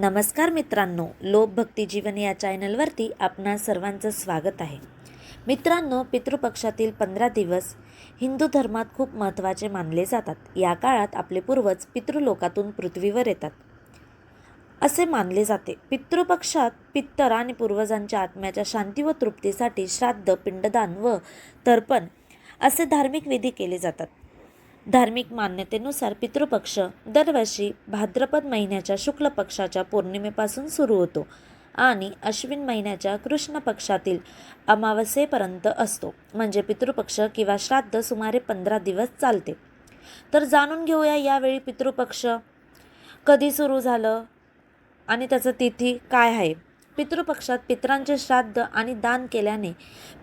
नमस्कार मित्रांनो लोभ भक्ती जीवन या चॅनलवरती आपणा सर्वांचं स्वागत आहे. मित्रांनो पितृपक्षातील पंधरा दिवस हिंदू धर्मात खूप महत्त्वाचे मानले जातात. या काळात आपले पूर्वज पितृलोकातून पृथ्वीवर येतात. असे मानले जाते. पितृपक्षात पित्तर आणि पूर्वजांच्या आत्म्याच्या शांती व तृप्तीसाठी श्राद्ध पिंडदान व तर्पण असे धार्मिक विधी केले जातात. धार्मिक मान्यतेनुसार पितृपक्ष दरवर्षी भाद्रपद महिन्याच्या शुक्ल पक्षाच्या पौर्णिमेपासून सुरू होतो आणि अश्विन महिन्याच्या कृष्ण पक्षातील अमावस्येपर्यंत असतो. म्हणजे पितृपक्ष किंवा श्राद्ध सुमारे पंधरा दिवस चालते. तर जाणून घेऊया यावेळी पितृपक्ष कधी सुरू झालं आणि त्याचं तिथी काय आहे? पितृपक्षात पितरांचे श्राद्ध आणि दान केल्याने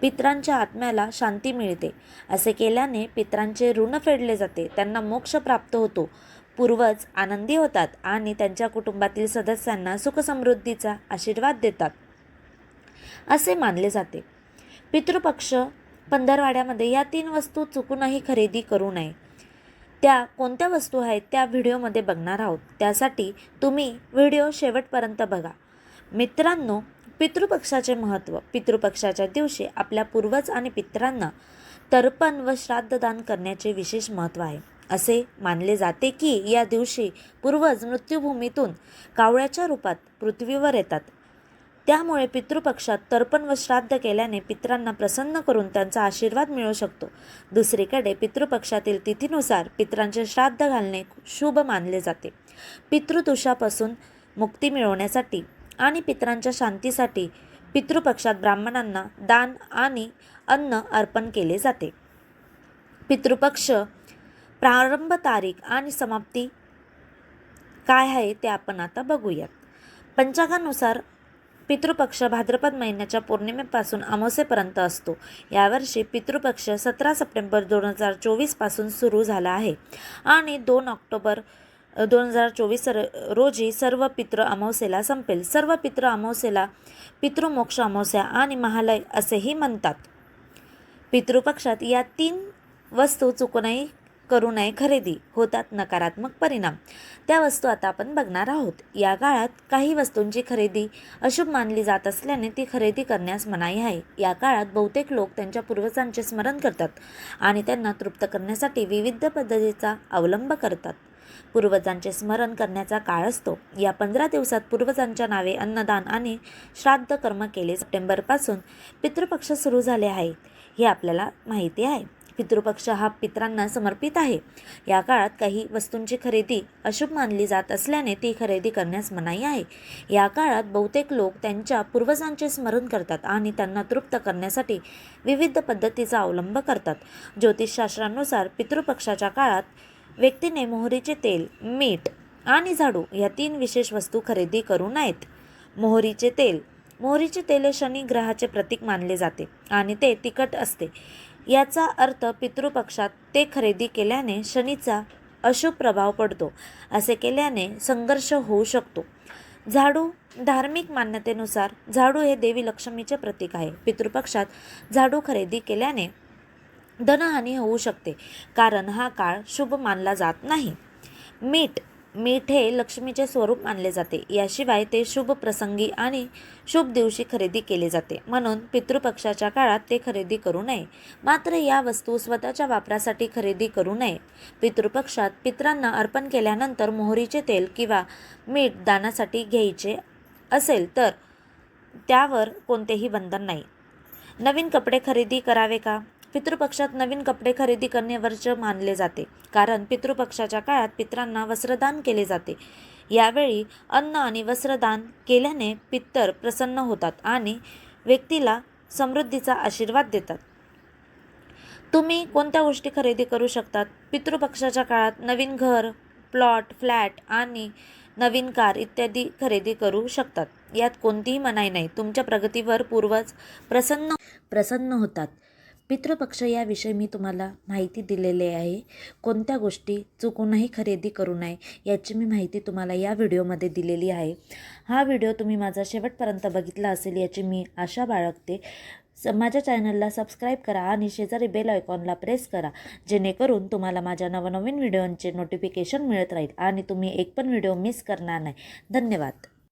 पित्रांच्या आत्म्याला शांती मिळते. असे केल्याने पितरांचे ऋण फेडले जाते. त्यांना मोक्ष प्राप्त होतो. पूर्वज आनंदी होतात आणि त्यांच्या कुटुंबातील सदस्यांना सुखसमृद्धीचा आशीर्वाद देतात. असे मानले जाते. पितृपक्ष पंधरवाड्यामध्ये या तीन वस्तू चुकूनही खरेदी करू नये. त्या कोणत्या वस्तू आहेत त्या व्हिडिओमध्ये बघणार आहोत. त्यासाठी तुम्ही व्हिडिओ शेवटपर्यंत बघा. मित्रांनो पितृपक्षाचे महत्त्व. पितृपक्षाच्या दिवशी आपल्या पूर्वज आणि पितरांना तर्पण व श्राद्धदान करण्याचे विशेष महत्त्व आहे. असे मानले जाते की या दिवशी पूर्वज मृत्यूभूमीतून कावळ्याच्या रूपात पृथ्वीवर येतात. त्यामुळे पितृपक्षात तर्पण व श्राद्ध केल्याने पितरांना प्रसन्न करून त्यांचा आशीर्वाद मिळू शकतो. दुसरीकडे पितृपक्षातील तिथीनुसार पितरांचे श्राद्ध घालणे शुभ मानले जाते. पितृदोषापासून मुक्ती मिळवण्यासाठी आणि पितरांच्या शांतीसाठी पितृपक्षात ब्राह्मणांना दान आणि अन्न अर्पण केले जाते. पितृपक्ष प्रारंभ तारीख आणि समाप्ती काय आहे ते आपण आता बघूयात. पंचांगानुसार पितृपक्ष भाद्रपद महिन्याच्या पौर्णिमेपासून अमावस्येपर्यंत असतो. यावर्षी पितृपक्ष सतरा सप्टेंबर दोन हजार चोवीसपासून सुरू झाला आहे आणि दोन ऑक्टोबर दोन हजार चोवीस रोजी सर्व पितृ अमावस्येला संपेल. सर्व पितृ अमावस्येला पितृमोक्ष अमावस्या आणि महालय असेही म्हणतात. पितृपक्षात या तीन वस्तू चुकूनही करू नये खरेदी होतात नकारात्मक परिणाम. त्या वस्तू आता आपण बघणार आहोत. या काळात काही वस्तूंची खरेदी अशुभ मानली जात असल्याने ती खरेदी करण्यास मनाई आहे. या काळात बहुतेक लोक त्यांच्या पूर्वजांचे स्मरण करतात आणि त्यांना तृप्त करण्यासाठी विविध पद्धतीचा अवलंब करतात. पूर्वजांचे स्मरण करण्याचा काळ असतो. या पंधरा दिवसात पूर्वजांच्या नावे अन्नदान आणि श्राद्ध कर्म केले. सप्टेंबरपासून पितृपक्ष सुरू झाले आहे. हे आपल्याला माहिती आहे. पितृपक्ष हा पितरांना समर्पित आहे. या काळात काही वस्तूंची खरेदी अशुभ मानली जात असल्याने ती खरेदी करण्यास मनाई आहे. या काळात बहुतेक लोक त्यांच्या पूर्वजांचे स्मरण करतात आणि त्यांना तृप्त करण्यासाठी विविध पद्धतीचा अवलंब करतात. ज्योतिषशास्त्रानुसार पितृपक्षाच्या काळात व्यक्तीने मोहरीचे तेल मीठ आणि झाडू या तीन विशेष वस्तू खरेदी करू नयेत. मोहरीचे तेल. मोहरीचे तेल हे शनी ग्रहाचे प्रतीक मानले जाते आणि ते तिखट असते. याचा अर्थ पितृपक्षात ते खरेदी केल्याने शनीचा अशुभ प्रभाव पडतो. असे केल्याने संघर्ष होऊ शकतो. झाडू धार्मिक मान्यतेनुसार झाडू हे देवी लक्ष्मीचे प्रतीक आहे. पितृपक्षात झाडू खरेदी केल्याने धनहानी होऊ शकते कारण हा काळ शुभ मानला जात नाही. मीठ मीठ हे लक्ष्मीचे स्वरूप मानले जाते. याशिवाय ते शुभ प्रसंगी आणि शुभ दिवशी खरेदी केले जाते. म्हणून पितृपक्षाच्या काळात ते खरेदी करू नये. मात्र या वस्तू स्वतःच्या वापरासाठी खरेदी करू नये. पितृपक्षात पितरांना अर्पण केल्यानंतर मोहरीचे तेल किंवा मीठ दानासाठी घ्यायचे असेल तर त्यावर कोणतेही बंधन नाही. नवीन कपडे खरेदी करावे का? पितृपक्षात नवीन कपडे खरेदी करणे वर्ज मानले जाते. कारण पितृपक्षाच्या काळात पितरांना वस्त्रदान केले जाते. यावेळी अन्न आणि वस्त्रदान केल्याने पित्तर प्रसन्न होतात आणि व्यक्तीला समृद्धीचा आशीर्वाद देतात. तुम्ही कोणत्या गोष्टी खरेदी करू शकतात? पितृपक्षाच्या काळात नवीन घर प्लॉट फ्लॅट आणि नवीन कार इत्यादी खरेदी करू शकतात. यात कोणतीही मनाई नाही. तुमच्या प्रगतीवर पूर्वज प्रसन्न प्रसन्न होतात. पितृपक्ष याविषयी मी तुम्हाला माहिती दिलेली आहे. कोणत्या गोष्टी चुकूनही खरेदी करू नये याची मी माहिती तुम्हाला या व्हिडिओमध्ये दिलेली आहे. हा व्हिडिओ तुम्ही माझा शेवटपर्यंत बघितला असेल याची मी आशा बाळगते. स माझ्या चॅनलला सबस्क्राईब करा आणि शेजारी बेल आयकॉनला प्रेस करा जेणेकरून तुम्हाला माझ्या नवनवीन व्हिडिओंचे नोटिफिकेशन मिळत राहील आणि तुम्ही एक पण व्हिडिओ मिस करणार नाही. धन्यवाद.